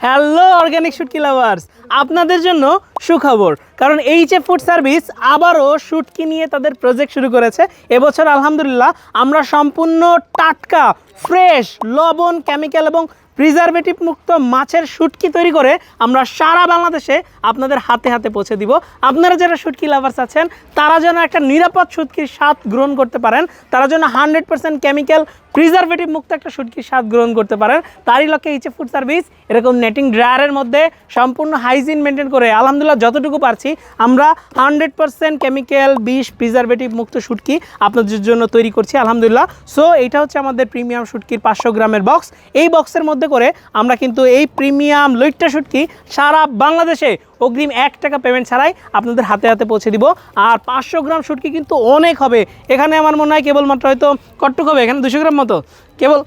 Hello organic সুটকি lovers আপনাদের জন্য সুখবর। কারণ এইচ এফ ফুড সার্ভিস আবারও শুটকি নিয়ে তাদের প্রজেক্ট শুরু করেছে। এবছর আলহামদুলিল্লাহ আমরা সম্পূর্ণ টাটকা ফ্রেশ লবণ কেমিক্যাল এবং প্রিজারভেটিভ মুক্ত মাছের শুটকি তৈরি করে আমরা সারা বাংলাদেশে আপনাদের হাতে হাতে পৌঁছে দিব। আপনারা যারা শুটকি লাভার্স আছেন, তারা যেন একটা নিরাপদ শুটকির স্বাদ গ্রহণ করতে পারেন, তারা যেন হান্ড্রেড পার্সেন্ট কেমিক্যাল প্রিজারভেটিভ মুক্ত একটা শুটকির স্বাদ গ্রহণ করতে পারেন, তারই লক্ষ্যে এইচ ফুড সার্ভিস এরকম নেটিং ড্রায়ারের মধ্যে সম্পূর্ণ হাইজিন মেনটেন করে, আলহামদুলিল্লাহ যতটুকু পারছি আমরা হান্ড্রেড পার্সেন্ট কেমিক্যাল বিষ প্রিজারভেটিভ মুক্ত শুটকি আপনাদের জন্য তৈরি করছি, আলহামদুলিল্লাহ। সো এইটা হচ্ছে আমাদের প্রিমিয়াম শুটকির পাঁচশো গ্রামের বক্স এই বক্সের মধ্যে করে আমরা কিন্তু এই প্রিমিয়াম লইট্টা শুটকি সারা বাংলাদেশে অগ্রিম এক টাকা পেমেন্ট ছাড়াই আপনাদের হাতে হাতে পৌঁছে দিব। আর পাঁচশো গ্রাম শুটকি কিন্তু অনেক হবে। এখানে আমার মনে হয় কেবলমাত্র হয়তো কট্টুক হবে এখানে দুশো গ্রাম মতো? কেবল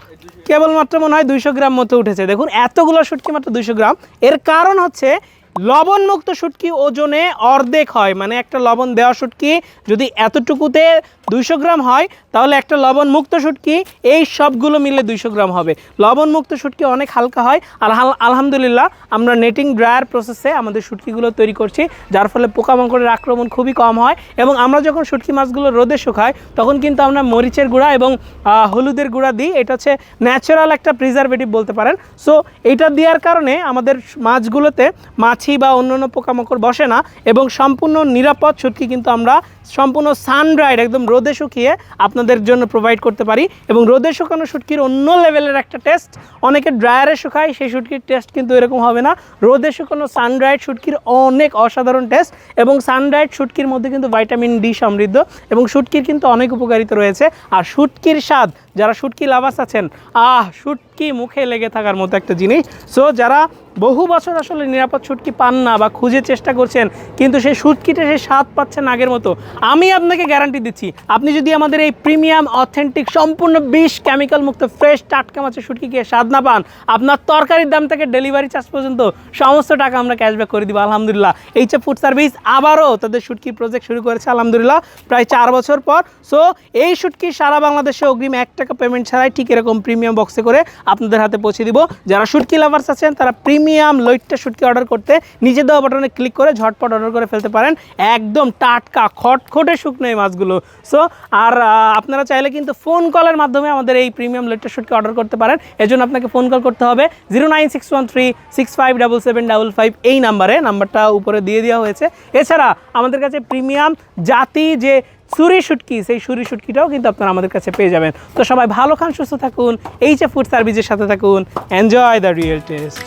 কেবলমাত্র মনে হয় দুইশো গ্রাম মতো উঠেছে। দেখুন, এতগুলো শুটকি মাত্র দুইশো গ্রাম। এর কারণ হচ্ছে লবণমুক্ত শুটকি ওজনে অর্ধেক হয়। মানে একটা লবণ দেওয়া শুটকি যদি এতটুকুতে দুইশো গ্রাম হয়, তাহলে একটা লবণ মুক্ত শুটকি, এই সবগুলো মিলে দুইশো গ্রাম হবে। লবণ মুক্ত শুটকি অনেক হালকা হয়। আর আলহামদুলিল্লাহ, আমরা নেটিং ড্রায়ার প্রসেসে আমাদের শুটকিগুলো তৈরি করছি, যার ফলে পোকামাকড়ের আক্রমণ খুবই কম হয়। এবং আমরা যখন শুটকি মাছগুলো রোদে শুকাই, তখন কিন্তু আমরা মরিচের গুঁড়া এবং হলুদের গুঁড়া দিই। এটা হচ্ছে ন্যাচারাল একটা প্রিজারভেটিভ বলতে পারেন। সো এইটা দেওয়ার কারণে আমাদের মাছগুলোতে মাছি বা অন্যান্য পোকামাকড় বসে না এবং সম্পূর্ণ নিরাপদ শুটকি কিন্তু আমরা সম্পূর্ণ সানড্রাইড একদম রোদে শুকিয়ে আপনাদের জন্য প্রোভাইড করতে পারি এবং রোদে শুকানো শুটকির অন্য লেভেলের একটা টেস্ট অনেকে ড্রায়ারে শুকায়, সেই শুটকির টেস্ট কিন্তু এরকম হবে না। রোদে শুকানো সানড্রাইড শুটকির অনেক অসাধারণ টেস্ট এবং সানড্রাইড শুটকির মধ্যে কিন্তু ভাইটামিন ডি সমৃদ্ধ এবং শুটকির কিন্তু অনেক উপকারিতা রয়েছে। আর শুটকির স্বাদ, যারা শুটকি লাভাস আছেন, আহ শুটকি মুখে লেগে থাকার মতো একটা জিনিস। সো যারা বহু বছর আসলে নিরাপদ শুটকি পান না বা খুঁজে চেষ্টা করছেন, কিন্তু সেই শুটকিটা সেই স্বাদ পাচ্ছেন আগের মতো, আমি আপনাকে গ্যারান্টি দিচ্ছি, আপনি যদি আমাদের এই প্রিমিয়াম অথেন্টিক সম্পূর্ণ বিষ কেমিক্যাল মুক্ত ফ্রেশ টাটকা মাছের শুটকিকে স্বাদ না পান, আপনার তরকারির দাম থেকে ডেলিভারি চার্জ পর্যন্ত সমস্ত টাকা আমরা ক্যাশব্যাক করে দিব, আলহামদুলিল্লাহ। এইচ ফুড সার্ভিস আবারও তাদের শুটকি প্রজেক্ট শুরু করেছে, আলহামদুলিল্লাহ, প্রায় চার বছর পর। সো এই শুটকি সারা বাংলাদেশে অগ্রিম এক টাকা পেমেন্ট ছাড়াই ঠিক এরকম প্রিমিয়াম বক্সে করে আপনাদের হাতে পৌঁছে দিব। যারা শুটকি লাভার্স আছেন, তারা প্রিমিয়াম লইট্টা শুটকি অর্ডার করতে নিজে দেওয়া বাটনে ক্লিক করে ঝটপট অর্ডার করে ফেলতে পারেন। একদম টাটকা, খটখটে শুকনো এই মাছগুলো। সো আর আপনারা চাইলে কিন্তু ফোন কলের মাধ্যমে আমাদের এই প্রিমিয়াম লইট্টা শুটকি অর্ডার করতে পারেন। এজন্য আপনাকে ফোন কল করতে হবে zero nine six one three six five double seven double five এই নাম্বারে নাম্বারটা উপরে দিয়ে দেওয়া হয়েছে। এছাড়া আমাদের কাছে প্রিমিয়াম জাতি যে সুরি শুটকি, সেই সুরি শুটকিটাও কিন্তু আপনারা আমাদের কাছে পেয়ে যাবেন। তো সবাই ভালো খান, সুস্থ থাকুন এইচ ফুড সার্ভিসের সাথে থাকুন এনজয় দ্য রিয়েল টেস্ট